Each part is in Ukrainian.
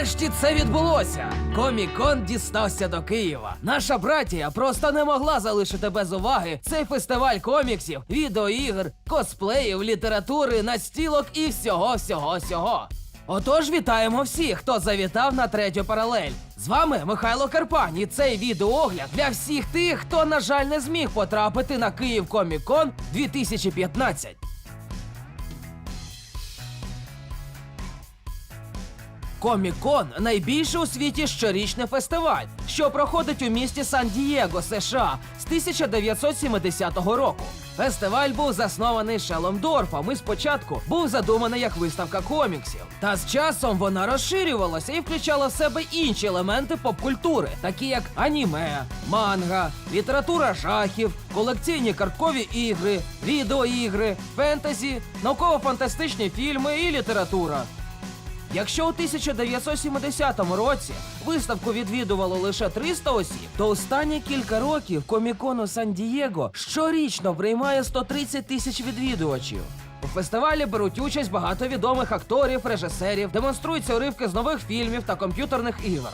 Нарешті це відбулося. Комікон дістався до Києва. Наша братія просто не могла залишити без уваги цей фестиваль коміксів, відеоігр, косплеїв, літератури, настілок і всього, всього, всього. Отож, вітаємо всіх, хто завітав на третю паралель. З вами Михайло Карпань, і цей відеоогляд для всіх тих, хто, на жаль, не зміг потрапити на Київ Комікон 2015. Комік-кон найбільший у світі щорічний фестиваль, що проходить у місті Сан-Дієго, США з 1970 року. Фестиваль був заснований Шелом Дорфом і спочатку був задуманий як виставка коміксів. Та з часом вона розширювалася і включала в себе інші елементи поп-культури, такі як аніме, манга, література жахів, колекційні карткові ігри, відеоігри, фентезі, науково-фантастичні фільми і література. Якщо у 1970 році виставку відвідувало лише 300 осіб, то останні кілька років комікону Сан-Дієго щорічно приймає 130 тисяч відвідувачів. У фестивалі беруть участь багато відомих акторів, режисерів, демонструються уривки з нових фільмів та комп'ютерних ігор.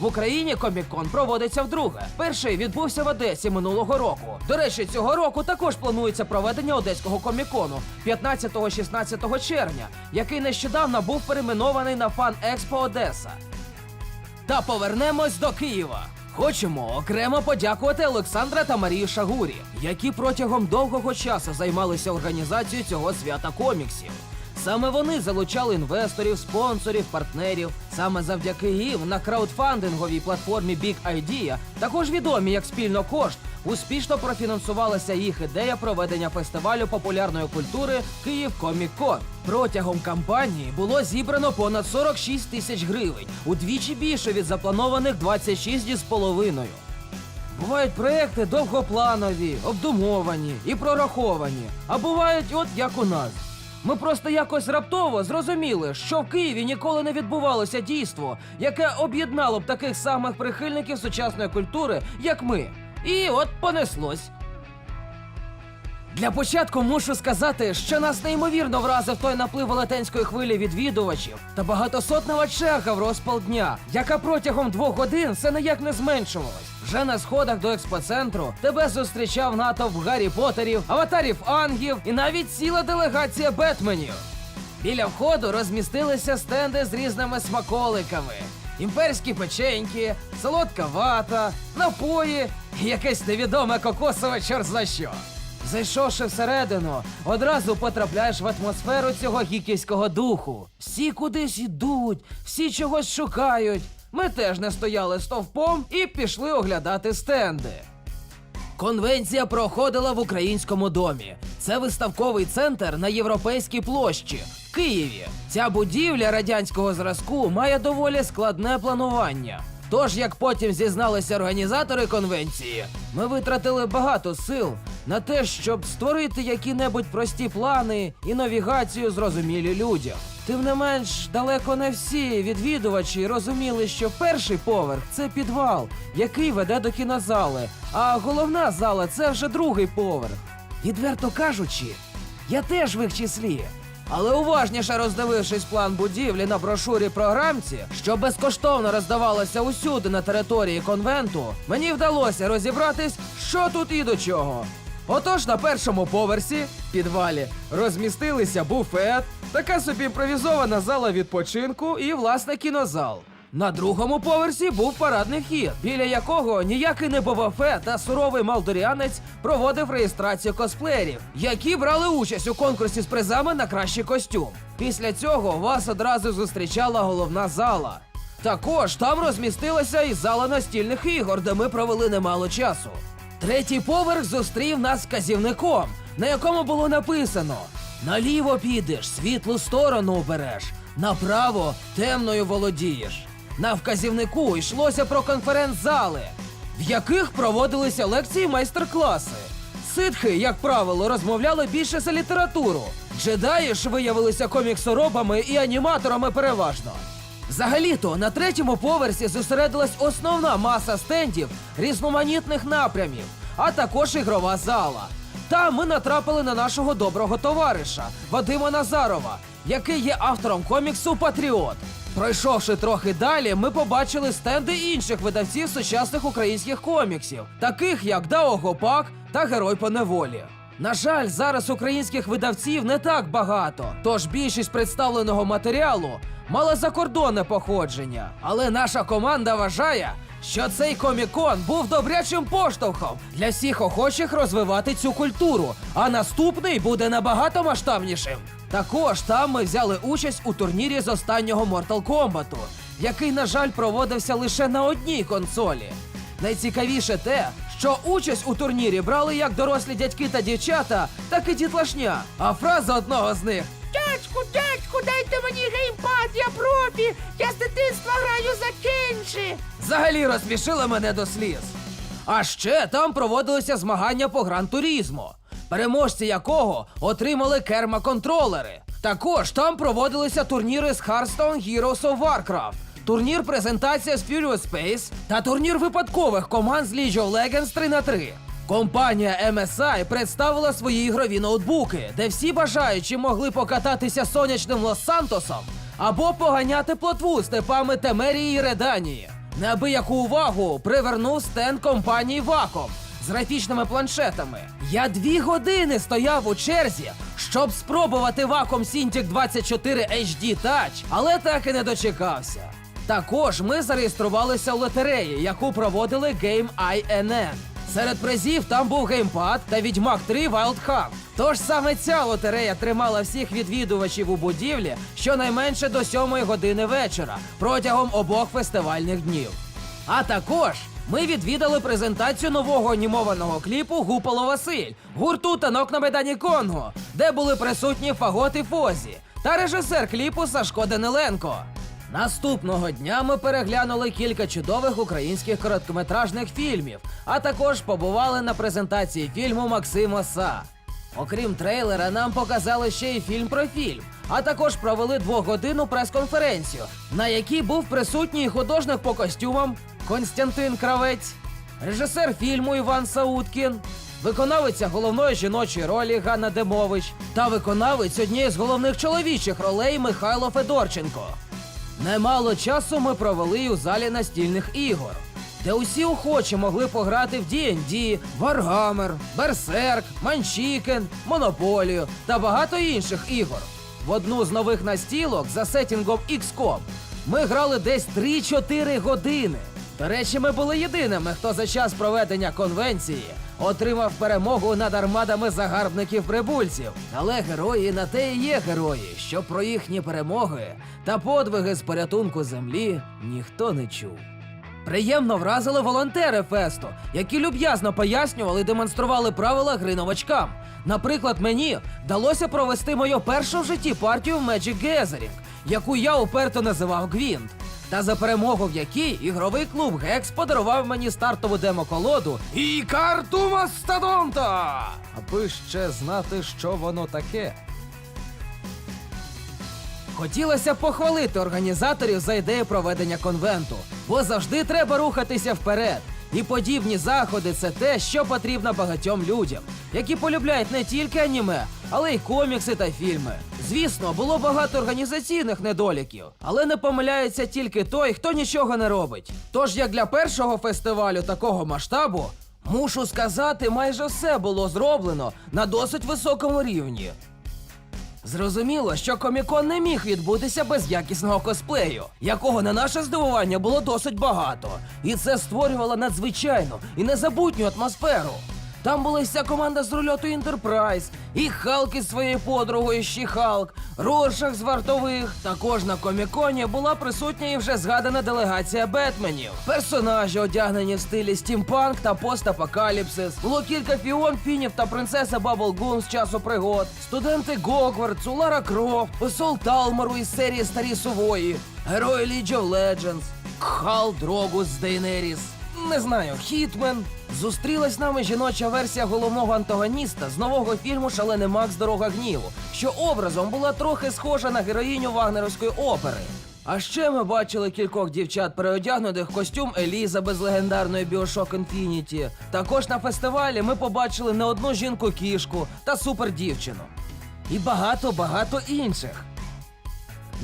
В Україні комік-кон проводиться вдруге. Перший відбувся в Одесі минулого року. До речі, цього року також планується проведення одеського комікону 15-16 червня, який нещодавно був перейменований на Фан Експо Одеса. Та повернемось до Києва. Хочемо окремо подякувати Олександра та Марії Шагурі, які протягом довгого часу займалися організацією цього свята коміксів. Саме вони залучали інвесторів, спонсорів, партнерів. Саме завдяки їм на краудфандинговій платформі Big Idea, також відомі як спільно кошт, успішно профінансувалася їх ідея проведення фестивалю популярної культури Київ Комік Кон. Протягом кампанії було зібрано понад 46 тисяч гривень, удвічі більше від запланованих 26,5. Бувають проекти довгопланові, обдумовані і прораховані, а бувають от як у нас. Ми просто якось раптово зрозуміли, що в Києві ніколи не відбувалося дійство, яке об'єднало б таких самих прихильників сучасної культури, як ми. І от понеслось. Для початку мушу сказати, що нас неймовірно вразив той наплив велетенської хвилі відвідувачів та багатосотнева черга в розпал дня, яка протягом двох годин все ніяк не зменшувалась. Вже на сходах до експоцентру тебе зустрічав натовп Гаррі Поттерів, аватарів ангів і навіть ціла делегація Бетменів. Біля входу розмістилися стенди з різними смаколиками. Імперські печеньки, солодка вата, напої якесь невідоме кокосове чорт що. Зайшовши всередину, одразу потрапляєш в атмосферу цього гіківського духу. Всі кудись ідуть, всі чогось шукають. Ми теж не стояли стовпом і пішли оглядати стенди. Конвенція проходила в українському домі. Це виставковий центр на європейській площі в Києві. Ця будівля радянського зразку має доволі складне планування. Тож, як потім зізналися організатори конвенції, ми витратили багато сил на те, щоб створити які-небудь прості плани і навігацію зрозумілі людям. Тим не менш, далеко не всі відвідувачі розуміли, що перший поверх це підвал, який веде до кінозали, а головна зала це вже другий поверх. Відверто кажучи, я теж в їх числі. Але уважніше роздивившись план будівлі на брошурі програмці, що безкоштовно роздавалося усюди на території конвенту, мені вдалося розібратись, що тут і до чого. Отож, на першому поверсі, підвалі, розмістилися буфет, така собі імпровізована зала відпочинку і власне кінозал. На другому поверсі був парадний вхід, біля якого ніякий не Боба Фетт та суровий малдоріанець проводив реєстрацію косплеєрів, які брали участь у конкурсі з призами на кращий костюм. Після цього вас одразу зустрічала головна зала. Також там розмістилася і зала настільних ігор, де ми провели немало часу. Третій поверх зустрів нас вказівником, на якому було написано: наліво підеш, світлу сторону обереш, направо темною володієш. На вказівнику йшлося про конференц-зали, в яких проводилися лекції майстер-класи. Ситхи, як правило, розмовляли більше за літературу. Джедаї ж виявилися коміксоробами і аніматорами переважно. Взагалі-то на третьому поверсі зосередилась основна маса стендів різноманітних напрямів, а також ігрова зала. Там ми натрапили на нашого доброго товариша Вадима Назарова, який є автором коміксу Патріот. Пройшовши трохи далі, ми побачили стенди інших видавців сучасних українських коміксів, таких як Дао Гопак та Герой по неволі. На жаль, зараз українських видавців не так багато, тож більшість представленого матеріалу мала закордонне походження. Але наша команда вважає, що цей комікон був добрячим поштовхом для всіх охочих розвивати цю культуру, а наступний буде набагато масштабнішим. Також там ми взяли участь у турнірі з останнього Mortal Kombat, який, на жаль, проводився лише на одній консолі. Найцікавіше те, що участь у турнірі брали як дорослі дядьки та дівчата, так і дітлашня. А фраза одного з них Дядьку, дядьку, дайте мені геймпад, я профі! Я з дитинства граю за кенші! взагалі розсмішила мене до сліз. А ще там проводилися змагання по гран-турізмо, переможці якого отримали керма-контролери. Також там проводилися турніри з Hearthstone Heroes of Warcraft, турнір презентація з Furious Space та турнір випадкових команд з League of Legends 3 на 3 Компанія MSI представила свої ігрові ноутбуки, де всі бажаючі могли покататися сонячним Лос-Сантосом або поганяти плотву степами Темерії і Реданії. Неабияку увагу привернув стенд компанії Wacom з графічними планшетами. Я дві години стояв у черзі, щоб спробувати Wacom Cintiq 24 HD Touch, але так і не дочекався. Також ми зареєструвалися в лотереї, яку проводили Game INN. Серед призів там був геймпад та Відьмак 3 Wild Hunt. Тож саме ця лотерея тримала всіх відвідувачів у будівлі щонайменше до 7 години вечора протягом обох фестивальних днів. А також ми відвідали презентацію нового анімованого кліпу Гупало Василь, гурту танок на Майдані Конго, де були присутні Фагот і Фозі, та режисер кліпу Сашко Даниленко. Наступного дня ми переглянули кілька чудових українських короткометражних фільмів, а також побували на презентації фільму Максима Са. Окрім трейлера, нам показали ще й фільм про фільм, а також провели двогодинну прес-конференцію, на якій був присутній художник по костюмам Константин Кравець, режисер фільму Іван Сауткін, виконавиця головної жіночої ролі Ганна Демович та виконавець однієї з головних чоловічих ролей Михайло Федорченко. Немало часу ми провели у залі настільних ігор, де усі охочі могли пограти в D&D, Warhammer, Berserk, Manchiken, Монополію та багато інших ігор. В одну з нових настілок за сетінгом XCOM ми грали десь 3-4 години. До речі, ми були єдиними, хто за час проведення конвенції отримав перемогу над армадами загарбників-прибульців. Але герої на те і є герої, що про їхні перемоги та подвиги з порятунку землі ніхто не чув. Приємно вразили волонтери фесту, які люб'язно пояснювали і демонстрували правила гри новачкам. Наприклад, мені вдалося провести мою першу в житті партію в Magic Gathering, яку я уперто називав Гвінт. Та за перемогу в якій ігровий клуб Гекс подарував мені стартову демо-колоду і карту Мастодонта! Аби ще знати, що воно таке. Хотілося похвалити організаторів за ідею проведення конвенту, бо завжди треба рухатися вперед. І подібні заходи це те, що потрібно багатьом людям, які полюбляють не тільки аніме, але й комікси та фільми. Звісно, було багато організаційних недоліків, але не помиляється тільки той, хто нічого не робить. Тож, як для першого фестивалю такого масштабу, мушу сказати, майже все було зроблено на досить високому рівні. Зрозуміло, що комікон не міг відбутися без якісного косплею, якого на наше здивування було досить багато, і це створювало надзвичайну і незабутню атмосферу. Там була вся команда з рульоту Інтерпрайз, і Халк із своєю подругою Щі Халк, Роршах з вартових. Також на коміконі була присутня і вже згадана делегація Бетменів. Персонажі одягнені в стилі стімпанк та постапокаліпсис. Було кілька фіон, фінів та принцеса Баблгум з часу пригод, студенти Гогвардсу, Лара Крофт, посол Талмору із серії Старі Сувої, герої League of Legends, Кхал Дрогус з Дейнеріс. Не знаю, Хітмен. Зустрілась з нами жіноча версія головного антагоніста з нового фільму Шалений Макс Дорога гніву, що образом була трохи схожа на героїню вагнерівської опери. А ще ми бачили кількох дівчат переодягнутих в костюм Елізабет з легендарної Bioshock Infinity. Також на фестивалі ми побачили не одну жінку-кішку та супердівчину. І багато-багато інших.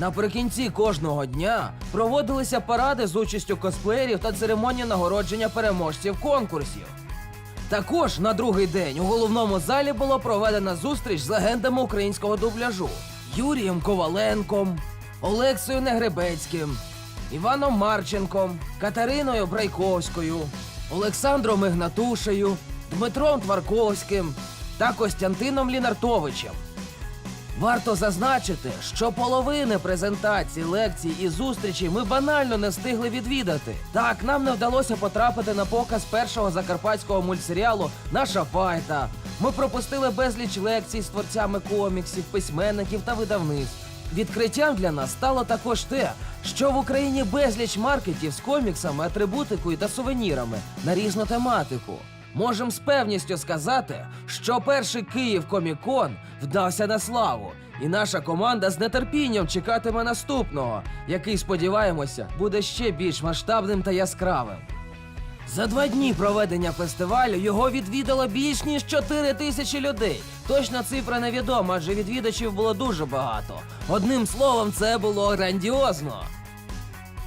Наприкінці кожного дня проводилися паради з участю косплеєрів та церемонія нагородження переможців конкурсів. Також на другий день у головному залі була проведена зустріч з легендами українського дубляжу Юрієм Коваленком, Олексою Негребецьким, Іваном Марченком, Катериною Брайковською, Олександром Ігнатушею, Дмитром Тварковським та Костянтином Лінартовичем. Варто зазначити, що половини презентацій, лекцій і зустрічей ми банально не встигли відвідати. Так, нам не вдалося потрапити на показ першого закарпатського мультсеріалу Наша файта. Ми пропустили безліч лекцій з творцями коміксів, письменників та видавництв. Відкриттям для нас стало також те, що в Україні безліч маркетів з коміксами, атрибутикою та сувенірами на різну тематику. Можем з певністю сказати, що перший Київ Комікон вдався на славу, і наша команда з нетерпінням чекатиме наступного, який, сподіваємося, буде ще більш масштабним та яскравим. За два дні проведення фестивалю його відвідало більш ніж 4 тисячі людей. Точна цифра невідома, адже відвідачів було дуже багато. Одним словом, це було грандіозно.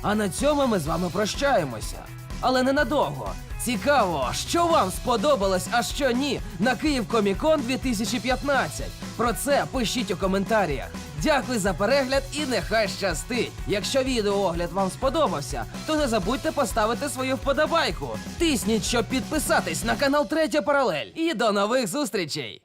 А на цьому ми з вами прощаємося. Але ненадовго. Цікаво, що вам сподобалось, а що ні, на Київ Комікон 2015. Про це пишіть у коментарях. Дякую за перегляд і нехай щастить. Якщо відеоогляд вам сподобався, то не забудьте поставити свою вподобайку. Тисніть, щоб підписатись на канал Третя Паралель. І до нових зустрічей!